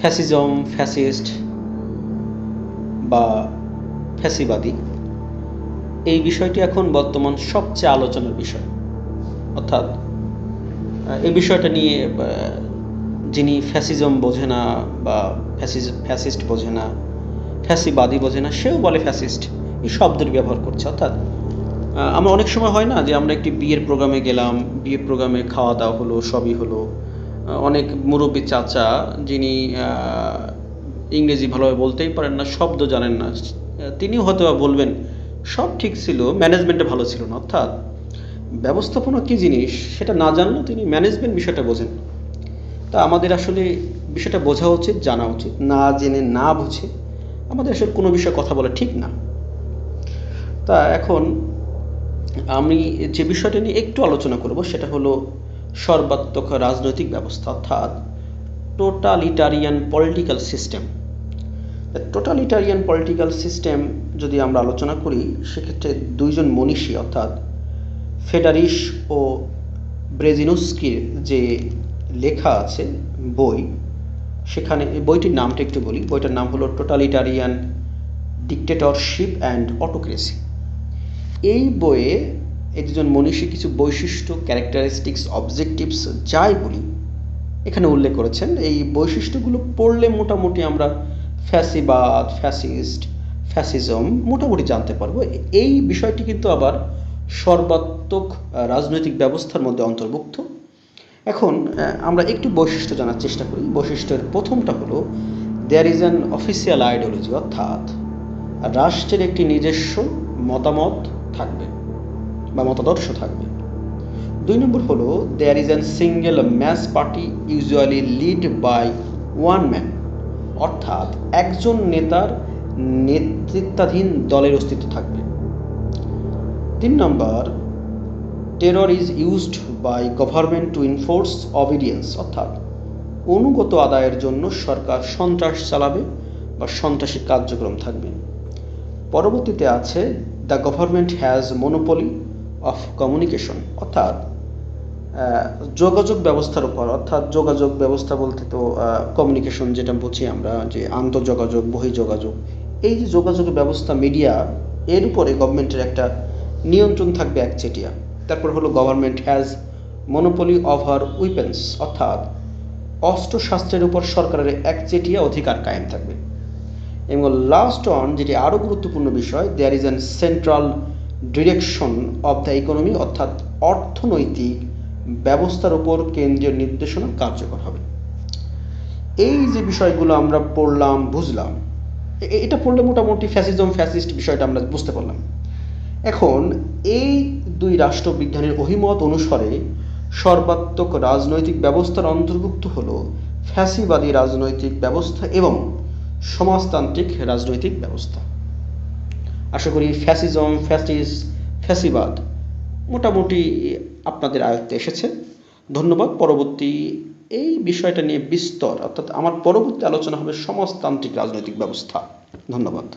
Fascism, fascist বা ফ্যাসিবাদী, এই বিষয়টি এখন বর্তমান সবচেয়ে আলোচনার বিষয়। অর্থাৎ এই বিষয়টা নিয়ে যিনি ফ্যাসিজম বোঝে না বা ফ্যাসিজ, ফ্যাসিস্ট বোঝে না, ফ্যাসিবাদী বোঝে না, সেও বলে ফ্যাসিস্ট। এই শব্দের ব্যবহার করছে। অর্থাৎ আমরা অনেক সময় হয় না যে আমরা একটি বিয়ের প্রোগ্রামে গেলাম, বিয়ের প্রোগ্রামে খাওয়া দাওয়া হলো, সবই হলো। অনেক মুরব্বী চাচা যিনি ইংরেজি ভালোভাবে বলতেই পারেন না, শব্দ জানেন না, তিনিও হয়তো বলবেন, সব ঠিক ছিল ম্যানেজমেন্টে ভালো ছিল না, অর্থাৎ ব্যবস্থাপনা কী জিনিস সেটা না জানলেও তিনি ম্যানেজমেন্ট বিষয়টা বোঝেন। তা আমাদের আসলে বিষয়টা বোঝা উচিত, জানা উচিত, না জেনে না বুঝে আমাদের আসলে কোনো বিষয়ে কথা বলা ঠিক না। তা এখন আমি যে বিষয়টা নিয়ে একটু আলোচনা করব, সেটা হলো সর্বাত্মক রাজনৈতিক ব্যবস্থা, অর্থাৎ totalitarian political system totalitarian political system যদি আমরা আলোচনা করি, সেক্ষেত্রে দুইজন মনীষী, অর্থাৎ ফেডারিস ও ব্রেজিনুস্কির যে লেখা আছে, বই, সেখানে বইটির নামটা একটু বলি। বইটার নাম হলো টোটালিটারিয়ান ডিকটেটরশিপ অ্যান্ড অটোক্রেসি এই বইয়ে এই দুজন মনীষী কিছু বৈশিষ্ট্য ক্যারেক্টারিস্টিক্স অবজেক্টিভস যাই বলি, এখানে উল্লেখ করেছেন। এই বৈশিষ্ট্যগুলো পড়লে মোটামুটি আমরা ফ্যাসিবাদ, ফ্যাসিস্ট, ফ্যাসিজম মোটামুটি জানতে পারব। এই বিষয়টি কিন্তু আবার সর্বাত্মক রাজনৈতিক ব্যবস্থার মধ্যে অন্তর্ভুক্ত। এখন আমরা একটু বৈশিষ্ট্য জানার চেষ্টা করি। বৈশিষ্ট্যের প্রথমটা হলো there is an official ideology অর্থাৎ রাষ্ট্রের একটি নিজস্ব মতামত থাকবে। বা মতাদর্শ থাকবে। দুই নম্বর হলো there is an single mass party usually lead by one man অর্থাৎ একজন নেতার নেতৃত্বাধীন দলের অস্তিত্ব থাকবে। তিন নম্বর terror is used by government to enforce obedience অর্থাৎ অনুগত আদায়ের জন্য সরকার সন্ত্রাস চালাবে বা সন্ত্রাসী কার্যক্রম থাকবে। পরবর্তীতে আছে the government has monopoly of communication অর্থাৎ যোগাযোগ ব্যবস্থার উপর, অর্থাৎ যোগাযোগ ব্যবস্থা বলতে তো কমিউনিকেশন যেটা বুঝি আমরা, যে আন্তঃযোগাযোগ, বহিঃযোগাযোগ, এই যে যোগাযোগ ব্যবস্থা মিডিয়া এর উপরে গভর্নমেন্টের একটা নিয়ন্ত্রণ থাকবে একচেটিয়া তারপর হলো government has monopoly over weapons অর্থাৎ অস্ত্রশাস্ত্রের উপর সরকারের একচেটিয়া অধিকার কায়েম থাকবে। এবং লাস্ট অন যেটি আরও গুরুত্বপূর্ণ বিষয় there is an central direction of the economy অর্থাৎ অর্থনৈতিক ব্যবস্থার উপর কেন্দ্রীয় নির্দেশনা কার্যকর হবে। এই যে বিষয়গুলো আমরা পড়লাম, বুঝলাম এটা পড়লে মোটামুটি ফ্যাসিজম ফ্যাসিস্ট বিষয়টা আমরা বুঝতে পারলাম। এখন এই দুই রাষ্ট্রবিজ্ঞানের অভিমত অনুসারে সর্বাত্মক রাজনৈতিক ব্যবস্থার অন্তর্ভুক্ত হল ফ্যাসিবাদী রাজনৈতিক ব্যবস্থা এবং সমাজতান্ত্রিক রাজনৈতিক ব্যবস্থা। আশা করি ফ্যাসিজম ফ্যাসিস ফ্যাসিবাদ মোটামুটি আপনাদের আয়ত্তে এসেছে। ধন্যবাদ। পরবর্তী এই বিষয়টা নিয়ে বিস্তর, অর্থাৎ আমার পরবর্তী আলোচনা হবে সমাজতান্ত্রিক রাজনৈতিক ব্যবস্থা। ধন্যবাদ।